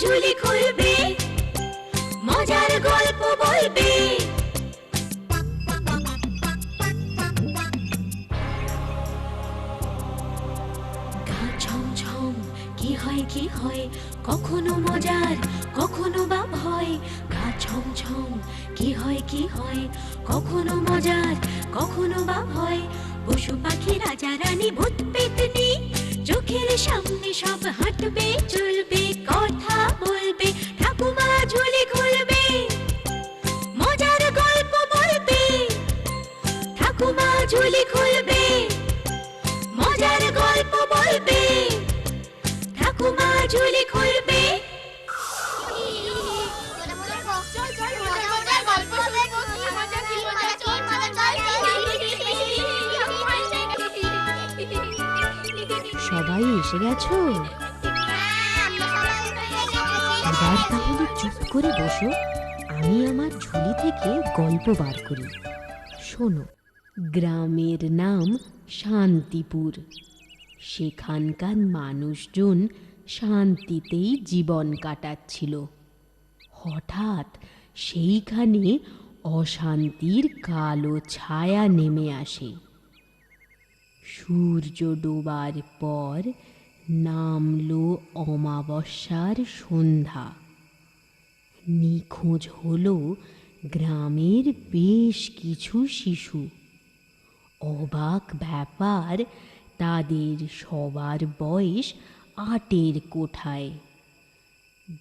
ঝুলি খুলবে, মজার গল্প বলবে। কি হয় কি হয়, কখনো মজার, কখনো বা ভয়। গা ছমছম কি হয় কি হয়, কখনো মজার, কখনো বা ভয়। পশু পাখি রাজা রানী ভূত পেতনি চোখের সামনে সব হাঁটবে, চলবে, কথা বলবে, ঠাকুমা ঝুলি খুলবে, মজার গল্প বলবে, ঠাকুমা ঝুলি খুলবে। এসে গেছো? এবার তাহলে চুপ করে বসো, আমি আমার ঝুলি থেকে গল্প বার করি। শোনো, গ্রামের নাম শান্তিপুর। সেখানকার মানুষজন শান্তিতেই জীবন কাটাচ্ছিল। হঠাৎ সেইখানে অশান্তির কালো ছায়া নেমে আসে। সূর্য ডোবার পর নামলো অমাবস্যার সন্ধ্যা। নিখোঁজ হলো গ্রামের বেশ কিছু শিশু। অবাক ব্যাপার, তাদের সবার বয়স আটের কোঠায়।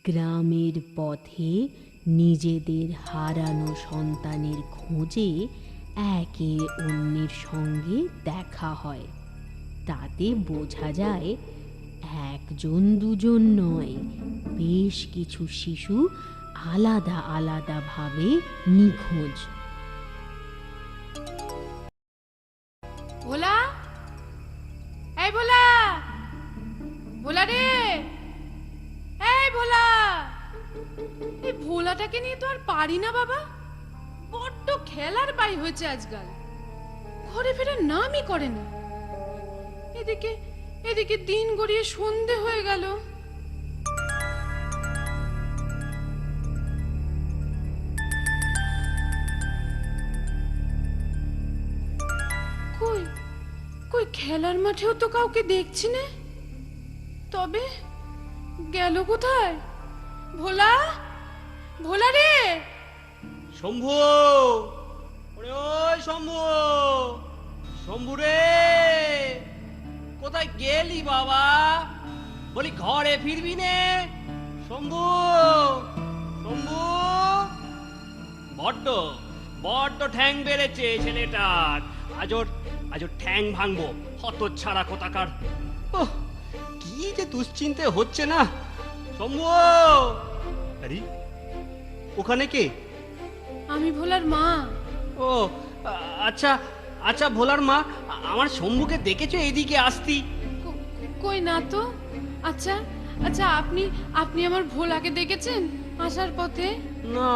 গ্রামের পথে নিজেদের হারানো সন্তানের খোঁজে একে অন্যের সঙ্গে দেখা হয়। তাতে বোঝা যায় একজন দুজন নয়, বেশ কিছু শিশু আলাদা আলাদাভাবে নিখোঁজ। ভোলা? এই ভোলা! ভোলাটাকে নিয়ে তো আর পারি না বাবা। বড্ড খেলার পাই হয়েছে আজকাল। ঘরে ফেরার নামই করে না। এদিকে এদিকে দিন গড়িয়ে সন্ধে হয়ে গেল। কই কই, খেলার মাঠেও তো কাউকে দেখছি না। তবে গেল কোথায়? ভোলা? ভোলা রে? শম্ভু! ওরে ওই শম্ভু! শম্ভু রে! কোথায় গেলি বাবা? বলি ঘরে ফিরবি নে। শম্ভু শম্ভু। বড্ড বড্ড ঠ্যাং বেড়েছে ছেলেটার। আজ ওর আজ ওর ঠ্যাং ভাঙবো হত ছাড়া কোথাকার। কি যে দুশ্চিন্তে হচ্ছে না। শম্ভু আরে ওখানে কে? আমি ভোলার মা। ও আচ্ছা আচ্ছা ভোলার মা আমার শম্ভুকে দেখেছ এইদিকে আসতি? কই না তো? আচ্ছা আচ্ছা আপনি আপনি আমার ভোলাকে দেখেছেন আসার পথে? না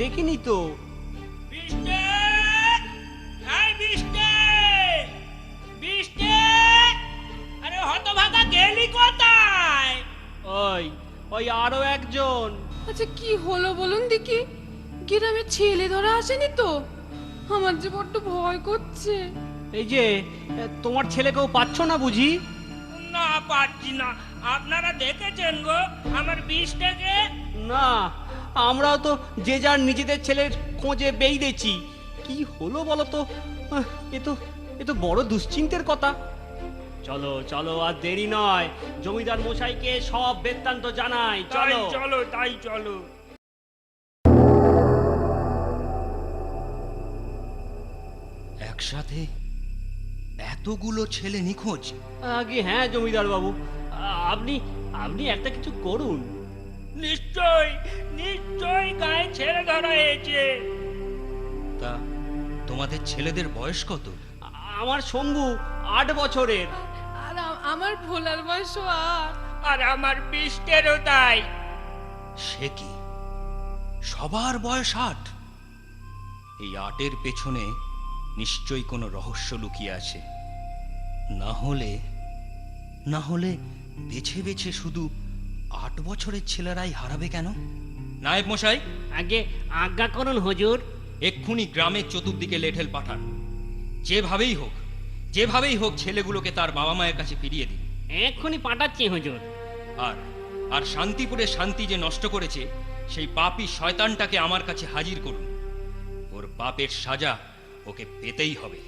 দেখিনি তো। বৃষ্টি বৃষ্টি বৃষ্টি আরে হতভাগা গেলি কোথায়? ওই ওই আরও একজন। আচ্ছা কি হলো বলুন দেখি। গ্রামে ছেলে ধরা আসেনি তো? আমার যে বড্ড ভয় করছে। এই যে তোমার ছেলেকেও পাচ্ছ না বুঝি? না পারছি না। আপনারা দেখেছেন গো আমার বৃষ্টিকে? না আমরাও তো যে যার নিজেদের ছেলের খোঁজে বেইদেছি কি হলো বলো তো? এ তো এ তো বড় দুশ্চিন্তের কথা। চলো চলো আর দেরি নয়। জমিদার মশাইকে সব বৃত্তান্ত জানাই। চলো। চলো তাই চলো। একসাথে এতগুলো ছেলে নিখোঁজ? আগে হ্যাঁ জমিদার বাবু। আপনি আপনি একটা কিছু করুন। নিশ্চয় নিশ্চয় গায়ে ছেড়ে ধরা হয়েছে। তা তোমাদের ছেলেদের বয়স কত? আমার শম্ভু আট বছরের। আর আমার ভোলার বয়স আর আর আমার বৃষ্টেরও তাই। সে কি? সবার বয়স আট? এই আটের পেছনে নিশ্চয়ই কোনো রহস্য লুকিয়ে আছে। না হলে না হলে বেছে বেছে শুধু আট বছরের ছেলেরাই হারাবে কেন? নায়ক মশাই? আগে আজ্ঞা করুন হুজুর। এক্ষুনি গ্রামের চতুর্দিকে লেঠেল পাঠান। যেভাবেই হোক যেভাবেই হোক ছেলেগুলোকে তার বাবা মায়ের কাছে ফিরিয়ে দিন। এক্ষুনি পাঠাচ্ছি হুজুর। আর আর শান্তিপুরে শান্তি যে নষ্ট করেছে সেই পাপী শয়তানটাকে আমার কাছে হাজির করুন। ওর পাপের সাজা ওকে পেতেই হবে।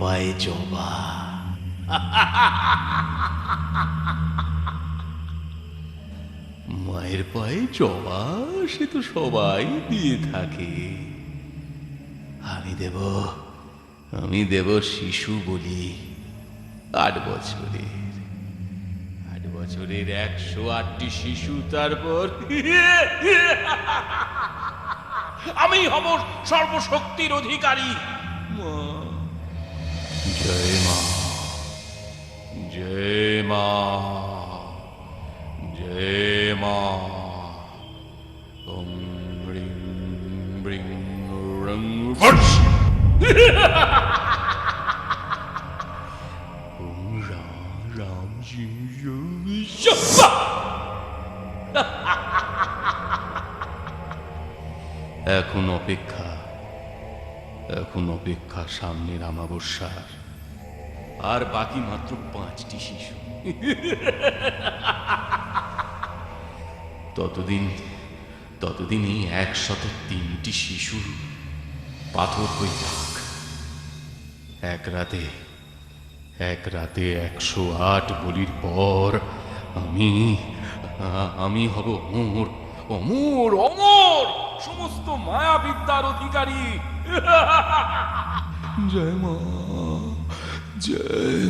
পায়ে জবা মায়ের পায়ে জবা সে তো সবাই দিয়ে থাকে। আমি দেব আমি দেব শিশু বলি আট বছরের। আট বছরের একশো আটটি শিশু তারপর আমি হব সর্বশক্তির অধিকারী। মা জয় মা জয় মা জয় মা রিং রাম এখন অপেক্ষা এখন অপেক্ষা সামনের আমাবস্যার। আর বাকি মাত্র পাঁচটি শিশু। ততদিন ততদিন এই একশত তিনটি শিশু পাথর হয়ে থাক এক রাতে এক রাতে একশো আট বলির পর আমি আমি হব অমর অমর অমর! সমস্ত মায়াবিদ্যার অধিকারী। জয় মা। জয়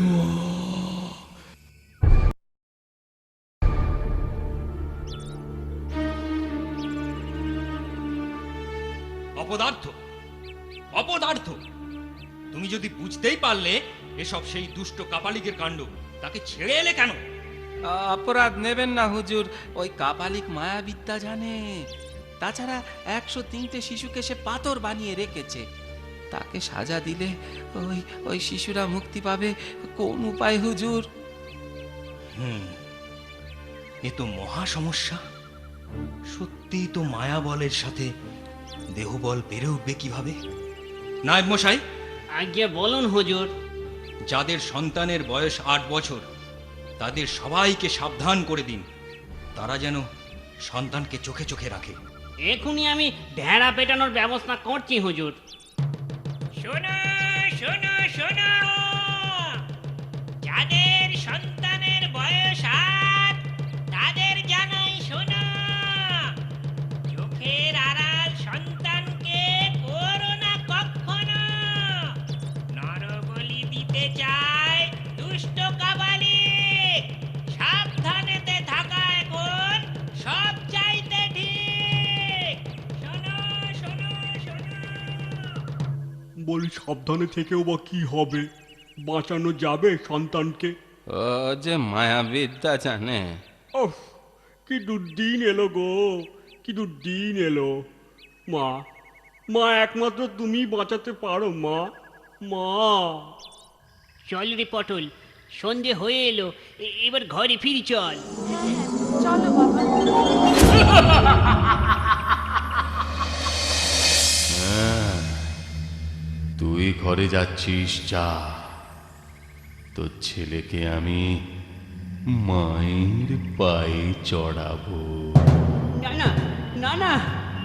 অপদার্থ। অপদার্থ। তুমি যদি বুঝতেই পারলে, এসব সেই দুষ্ট কাপালিকের কাণ্ড, তাকে ছেড়ে এলে কেন? অপরাধ নেবেন না, হুজুর। ওই কাপালিক মায়াবিদ্যা জানে। তাছাড়া একশো তিনটে শিশুকে সে পাথর বানিয়ে রেখেছে। তাকে সাজা দিলে ওই ওই শিশুরা মুক্তি পাবে। কোন উপায় হুজুর? হুম এ তো মহা সমস্যা। সত্যি তো মায়া বলের সাথে দেহবল পেরে উঠবে কীভাবে? নায়ব মশাই? আজ্ঞে বলুন হুজুর। যাদের সন্তানের বয়স আট বছর তাদের সবাইকে সাবধান করে দিন। তারা যেন সন্তানকে চোখে চোখে রাখে। এখনই আমি ঢেড়া পেটানোর ব্যবস্থা করছি হুজুর। শোনো শোনো শোনো। যাদের সন্তানের বয়স আট সাবধানে থেকেও বা কি হবে? বাঁচানো যাবে সন্তানকে? ও যে মায়াবিদ্যা জানে। ওহ কি দুর্দিন এলো গো কি দুর্দিন এলো। মা মা একমাত্র তুমি বাঁচাতে পারো মা। মা। চল রে পটল সন্ধে হয়ে এলো এ- এবার ঘরে ফিরি চল। চলো বাবা। তুই ঘরে যাচ্ছিস যা তোর ছেলেকে আমি মায়ের পায়ে চড়াবো না না না না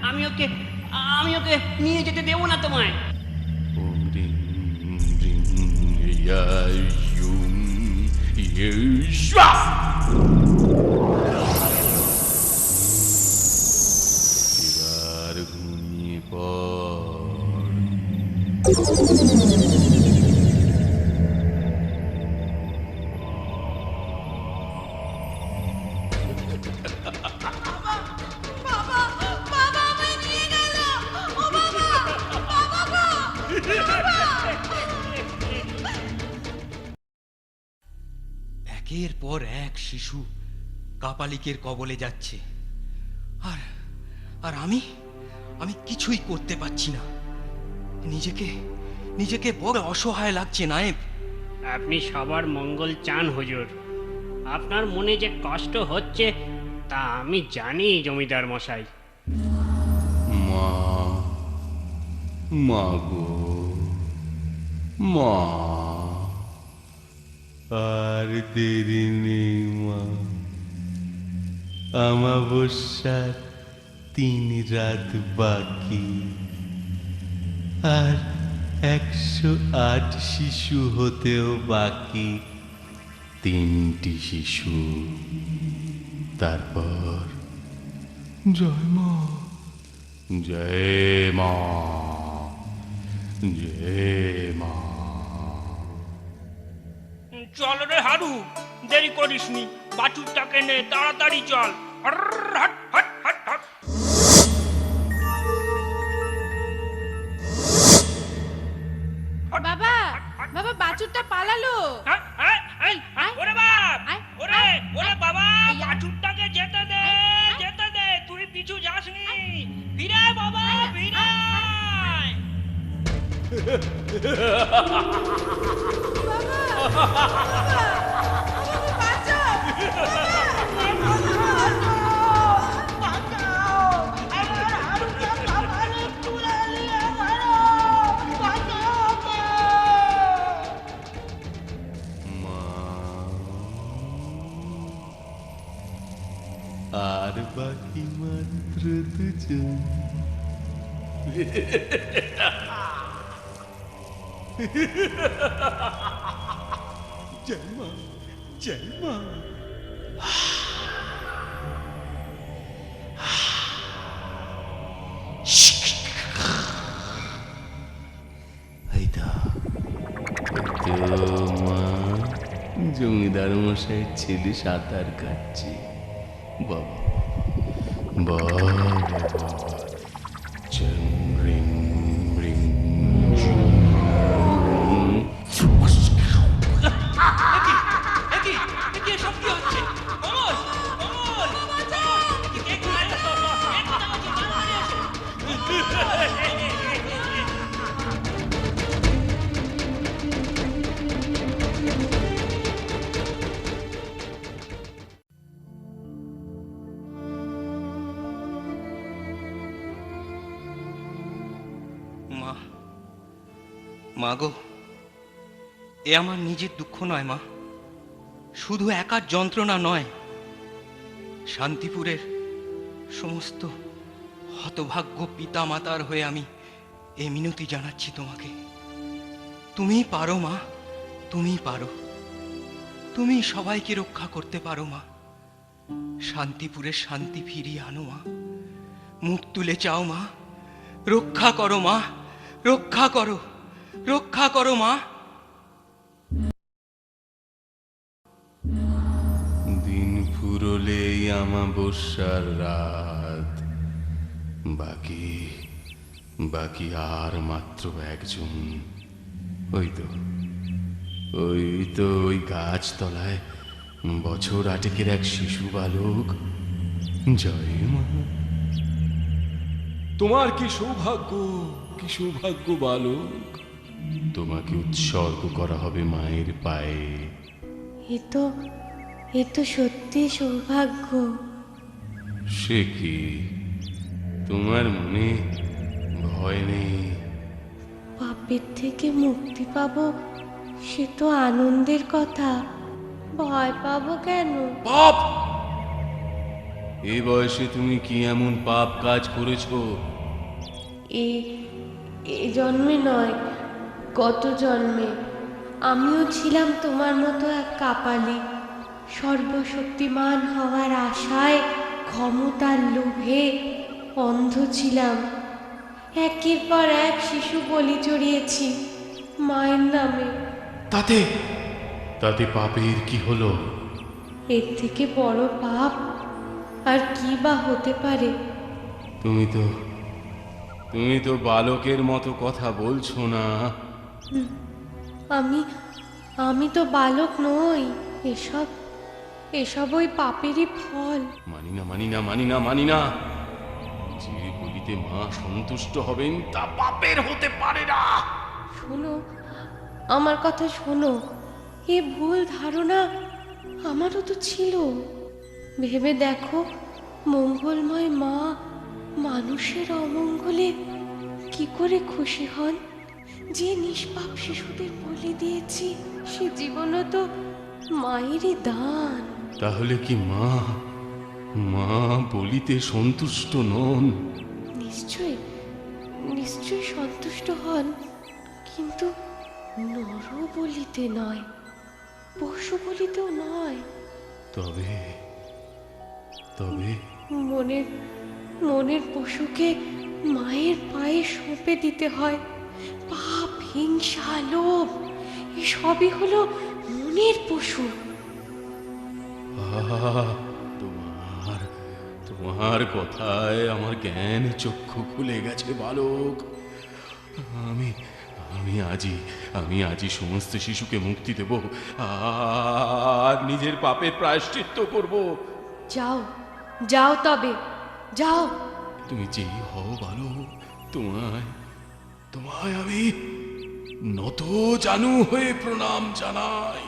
আমি ওকে আমি ওকে নিয়ে যেতে দেবো না তোমায় ওম রিং রিং ইয়ায়ুম ইয়েশা এবার শিশু কাপালিকের কবলে যাচ্ছে। আর আর আমি আমি কিছুই করতে পারছি না। নিজেকে নিজেকে বড় অসহায় লাগছে নায়েব। আপনি সবার মঙ্গল চান হুজুর। আপনার মনে যে কষ্ট হচ্ছে তা আমি জানি জমিদার মশাই। মা মা গো মা। আর দেরি নেই মা। আমাবস্যার তিন রাত বাকি। আর একশো আট শিশু হতেও বাকি। তিনটি শিশু তারপর জয় মা। জয় মা জয় মা। চল রে হারু দেরি করিসনি বাছুরটাকে নে তাড়াতাড়ি চল হট, হট, হট, হট। বাবা বাবা বাছুরটা পালালো হ্যাঁ, হ্যাঁ, আয়। ওরে বাপ ওরে ওরে। বাবা। বাছুরটাকে যেতে দে যেতে দে তুই পিছু যাসনি ফিরে আয় বাবা ফিরে আয়। মা আর বাকি মাত্র দুজন জয় মা জয় মা জমিদার মশাইয়ের ছেলে সাঁতার কাটছে। বাবা বাবা। মা গো, এ আমার নিজের দুঃখ নয় মা। শুধু একার যন্ত্রণা নয়, শান্তিপুরের সমস্ত হতভাগ্য পিতা মাতার হয়ে আমি এ মিনতি জানাচ্ছি তোমাকে। তুমি পারো মা তুমি পারো। তুমি সবাইকে রক্ষা করতে পারো মা। শান্তিপুরের শান্তি ফিরিয়ে আনো মা। মুখ তুলে চাও মা। রক্ষা করো মা, রক্ষা করো। রক্ষা করো মা। দিন ফুরলেই আমাবস্যার রাত। বাকি বাকি আর মাত্র একজন। ওই তো ওই তো ওই গাছতলায় বছর আটেকের এক শিশু বালক। জয় মা। তোমার কি সৌভাগ্য কি সৌভাগ্য বালক? তোমাকে উৎসর্গ করা হবে মায়ের পায়ে। এ তো এ তো সত্যি সৌভাগ্য। সে কি? তোমার মনে ভয় নেই? পাপের থেকে মুক্তি পাবো সে তো আনন্দের কথা। ভয় পাবো কেন? পাপ! এই বয়সে তুমি কি এমন পাপ কাজ করেছ? এ এ জন্মে নয় গত জন্মে আমিও ছিলাম তোমার মতো এক কাপালি। সর্বশক্তিমান হওয়ার আশায় ক্ষমতার লোভে অন্ধ ছিলাম। একের পর এক শিশু বলি চড়িয়েছি মায়ের নামে। তাতে? তাতে পাপের কি হলো? এর থেকে বড় পাপ আর কি বা হতে পারে? তুমি তো তুমি তো বালকের মতো কথা বলছো না। আমি আমি তো বালক নই এসব এসব ওই পাপেরই ফল। মানি না মানি না মানি না মানি না যে বলিতে মা সন্তুষ্ট হবেন তা পাপের হতে পারে না। শোনো আমার কথা শোনো। এ ভুল ধারণা আমারও তো ছিল। ভেবে দেখো মঙ্গলময় মা মানুষের অমঙ্গলে কি করে খুশি হন? যে নিষ্পাপ শিশুদের বলি দিয়েছি সে জীবনও তো মায়েরই দান। তাহলে কি মা মা বলিতে সন্তুষ্ট নন? নিশ্চয় নিশ্চয় সন্তুষ্ট হন কিন্তু নর বলিতে নয় পশু বলিতেও নয়। তবে তবে? মনের মনের পশুকে মায়ের পায়ে সঁপে দিতে হয়। হিংসা লোভ এসবই হলো মনের পশু। তোমার তোমার কথায় আমার জ্ঞান চক্ষু খুলে গেছে বালক। আমি আমি আজই আমি আজই সমস্ত শিশুকে মুক্তি দেব। আর নিজের পাপের প্রায়শ্চিত্ত করব। যাও যাও তবে যাও। তুমি যেই হও বালক তোমায় তোমায় আমি নত জানু হয়ে প্রণাম জানাই।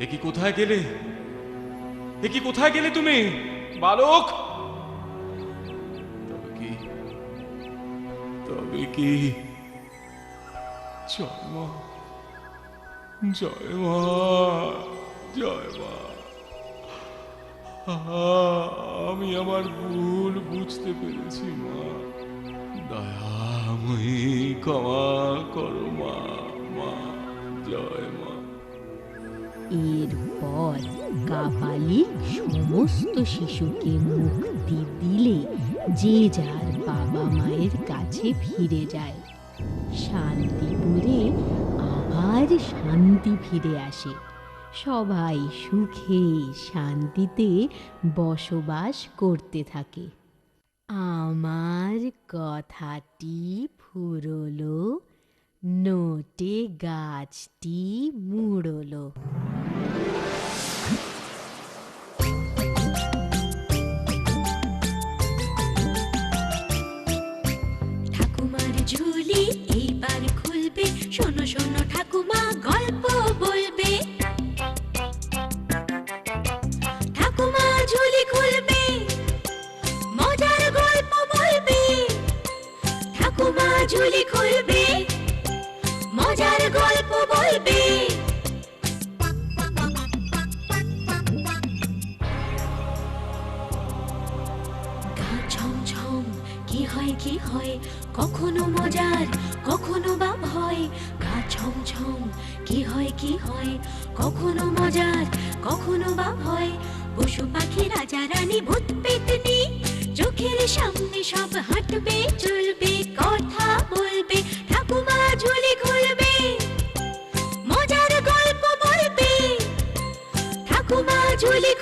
একি কোথায় গেলে? একি কোথায় গেলে তুমি? বালক! তবে কি? তবে কি? জয় মা জয় মা। জয় মা আমি আমার ভুল বুঝতে পেরেছি, মা। দয়াময়ী, ক্ষমা করো, মা মা, জয় মা। এরপর কাপালিক সমস্ত শিশুকে মুক্তি দিলে যে যার বাবা মায়ের কাছে ফিরে যায়। শান্তিপুরে আবার শান্তি ফিরে আসে। সবাই সুখে শান্তিতে বসবাস করতে থাকে। আমার কথাটি ফুরলো নোটে গাছটি মুড়লো। কি হয় কি হয়? কখনো মজার, কখনো বা ভয়। গা ছমছম কি হয় কি হয়? কখনো মজার, কখনো বা ভয়। পশু পাখি রাজা রানী ভূত পেতনি, চোখের সামনে সব হাঁটবে, চলবে, কথা বলবে, ঠাকুমা ঝুলি খুলবে, মজার গল্প বলবে। ঠাকুমা ঝুলি